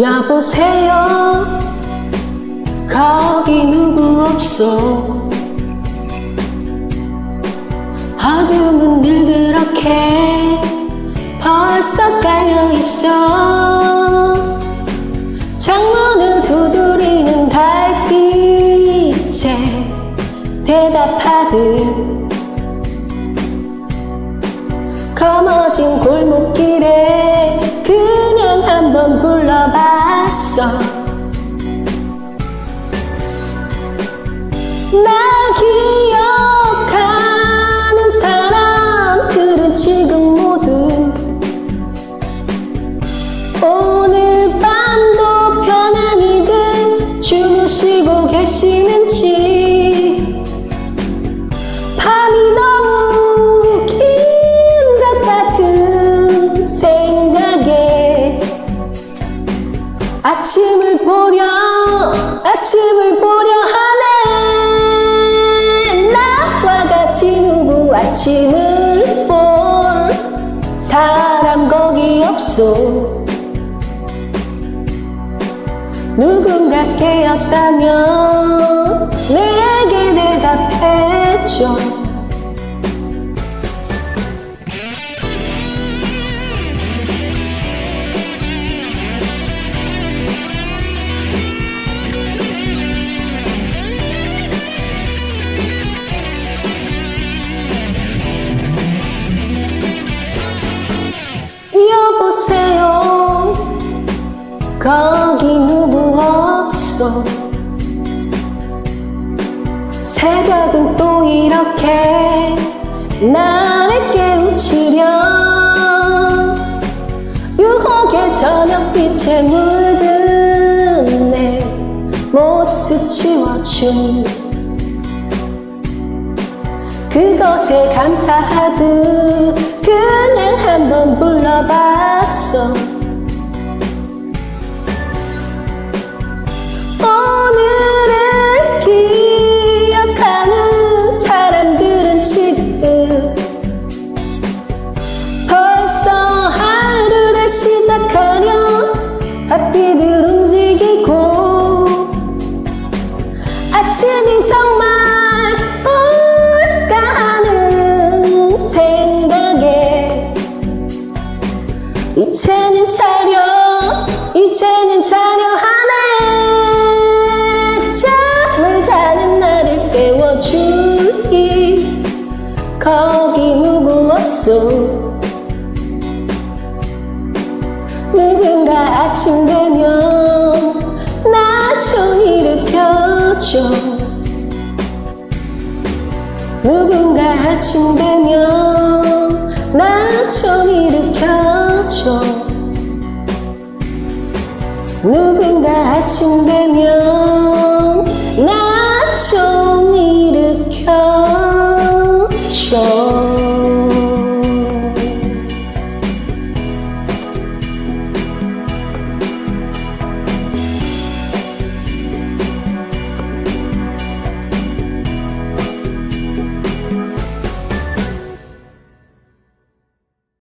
여보세요? 거기 누구 없어? 어둠은 늘 그렇게 벌써 깔려 있어. 창문을 두드리는 달빛에 대답하듯 검어진 골목길에 불러봤어. 날 기억하는 사람들은 지금 모두 오늘 밤도 편안히들 주무시고 계시는지 아침을 보려 아침을 보려 하네. 나와 같이 누구 아침을 볼 사람 거기 없어 누군가 깨었다면 내게 대답해줘 거기 누구 없어. 새벽은 또 이렇게 나를 깨우치려 유혹의 저녁빛에 물든 내 모습 지워준 그것에 감사하듯 그냥 한번 불러봤어 바삐들 움직이고 아침이 정말 올까 하는 생각에 이제는 차려 이제는 차려 하네. 잠을 자는 나를 깨워주기. 거기 누구 없어 누군가 아침 되면 나 좀 일으켜줘. 누군가 아침 되면 나 좀 일으켜줘. 누군가 아침 되면